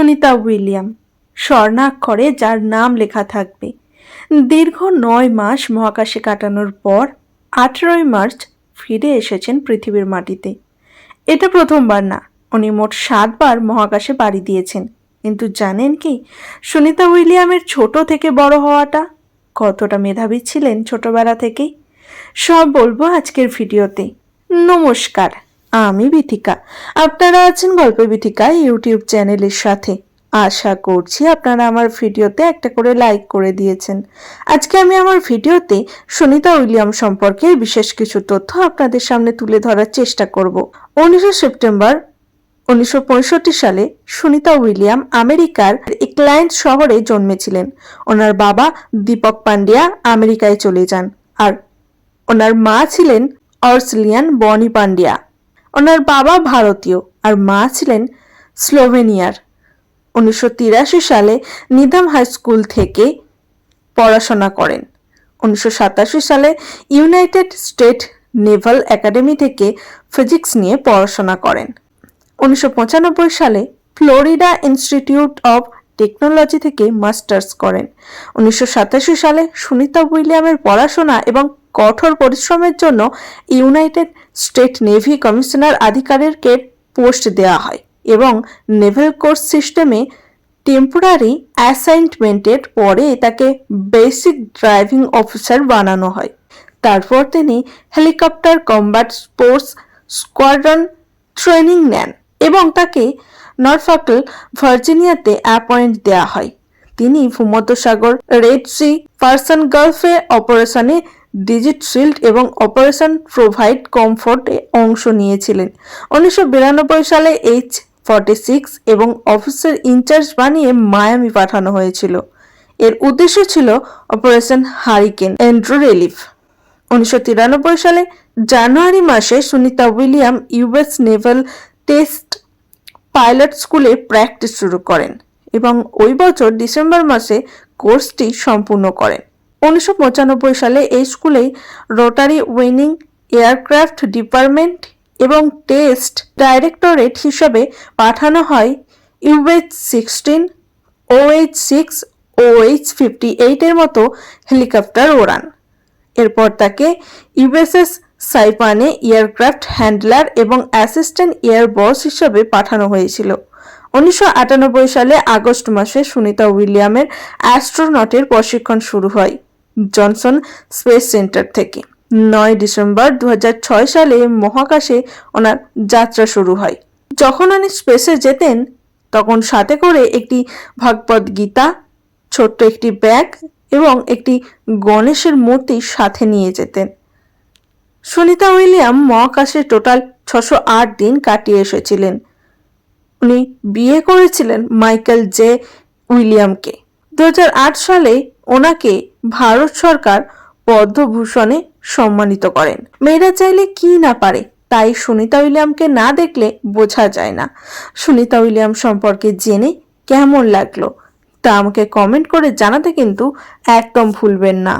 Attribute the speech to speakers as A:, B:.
A: Sunita William. স্বর্ণাক্ষরে যার নাম লেখা থাকবে। দীর্ঘ নয় মাস মহাকাশে কাটানোর পর আঠেরোই মার্চ ফিরে এসেছেন পৃথিবীর মাটিতে। এটা প্রথমবার না, উনি মোট সাতবার মহাকাশে পাড়ি দিয়েছেন। কিন্তু জানেন কি, সুনিতা উইলিয়ামের ছোট থেকে বড় হওয়াটা? কতটা মেধাবী ছিলেন ছোটবেলা থেকেই? সব বলব আজকের ভিডিওতে। নমস্কার। আমি বিথিকা। আপনারা আছেন গল্প বিথিকা ইউটিউব চ্যানেলের সাথে। আশা করছি আপনারা আমার ভিডিওতে একটা করে লাইক করে দিয়েছেন। আজকে আমি আমার ভিডিওতে সুনিতা উইলিয়াম সম্পর্কে বিশেষ কিছু তথ্য আপনাদের সামনে তুলে ধরার চেষ্টা করব। উনিশে সেপ্টেম্বর উনিশশো পঁয়ষট্টি সালে সুনিতা উইলিয়াম আমেরিকার ইকল্যান্ড শহরে জন্মেছিলেন। ওনার বাবা দীপক পান্ডিয়া আমেরিকায় চলে যান। আর ওনার মা ছিলেন অর্সলিয়ান বনি পান্ডিয়া ওনার বাবা ভারতীয় আর মা ছিলেন স্লোভেনিয়ার। উনিশশো তিরাশি সালে নিদাম হাই স্কুল থেকে পড়াশোনা করেন। উনিশশো সাতাশি সালে ইউনাইটেড স্টেট নেভাল একাডেমি থেকে ফিজিক্স নিয়ে পড়াশোনা করেন। উনিশশো পঁচানব্বই সালে ফ্লোরিডা ইনস্টিটিউট অব টেকনোলজি থেকে মাস্টার্স করেন। উনিশশো সাতাশি সালে সুনিতা উইলিয়ামের পড়াশোনা এবং কঠোর পরিশ্রমের জন্য ইউনাইটেড স্টেট নেভি কমিশনার আধিকারিকের পোস্ট দেওয়া হয় এবং নেভেল কোর্স সিস্টেমে টেম্পোরারি অ্যাসাইনমেন্টের পরে তাকে বেসিক ড্রাইভিং অফিসার বানানো হয়। তারপর তিনি helicopter combat sports squadron training নেন এবং তাকে নরফাকল ভার্জিনিয়াতে অ্যাপয়েন্ট দেওয়া হয়। তিনি ভূমধ্যসাগর রেড সি পার্সন গালফে অপারেশনে ডিজিট শিল্ড এবং অপারেশন প্রোভাইড কমফোর্টে অংশ নিয়েছিলেন। উনিশশো বিরানব্বই সালে এইচ ফর্টি সিক্স এবং অফিসার ইনচার্জ বানিয়ে মায়ামি পাঠানো হয়েছিল। এর উদ্দেশ্য ছিল অপারেশন হারিকেন এন্ড্রু রিলিফ। উনিশশো তিরানব্বই সালে জানুয়ারি মাসে Sunita William US naval test pilot স্কুলে প্র্যাকটিস শুরু করেন এবং ওই বছর ডিসেম্বর মাসে কোর্সটি সম্পূর্ণ করেন। উনিশশো পঁচানব্বই সালে এই স্কুলেই রোটারি উইনিং এয়ারক্রাফট ডিপার্টমেন্ট এবং টেস্ট ডাইরেক্টরেট হিসাবে পাঠানো হয় UH sixteen OH six OH fifty এইটের মতো হেলিকপ্টার ওড়ান। এরপর তাকে ইউএসএস সাইপানে এয়ারক্রাফট হ্যান্ডলার এবং অ্যাসিস্ট্যান্ট এয়ার বস হিসাবে পাঠানো হয়েছিল। উনিশশো আটানব্বই সালে আগস্ট মাসে সুনিতা উইলিয়ামের অ্যাস্ট্রোনটের প্রশিক্ষণ শুরু হয়। জনসন স্পেস সেন্টার থেকে। নয় ডিসেম্বর দু হাজার ছয় সালে মহাকাশে ওনার যাত্রা শুরু হয়। যখন উনি স্পেসে যেতেন, তখন সাথে করে একটি ভগবদ গীতা, ছোট্ট একটি ব্যাগ এবং একটি গণেশের মূর্তি সাথে নিয়ে যেতেন। সুনিতা উইলিয়াম মহাকাশে টোটাল ছশো আট দিন কাটিয়ে এসেছিলেন। উনি বিয়ে করেছিলেন মাইকেল জে উইলিয়ামকে। দুহাজার আট সালে ওনাকে ভারত সরকার পদ্মভূষণে সম্মানিত করেন। মেয়েরা চাইলে কি না পারে, তাই সুনিতা উইলিয়ামকে না দেখলে বোঝা যায় না। সুনিতা উইলিয়াম সম্পর্কে জেনে কেমন লাগল, তা আমাকে কমেন্ট করে জানাতে কিন্তু একদম ভুলবেন না।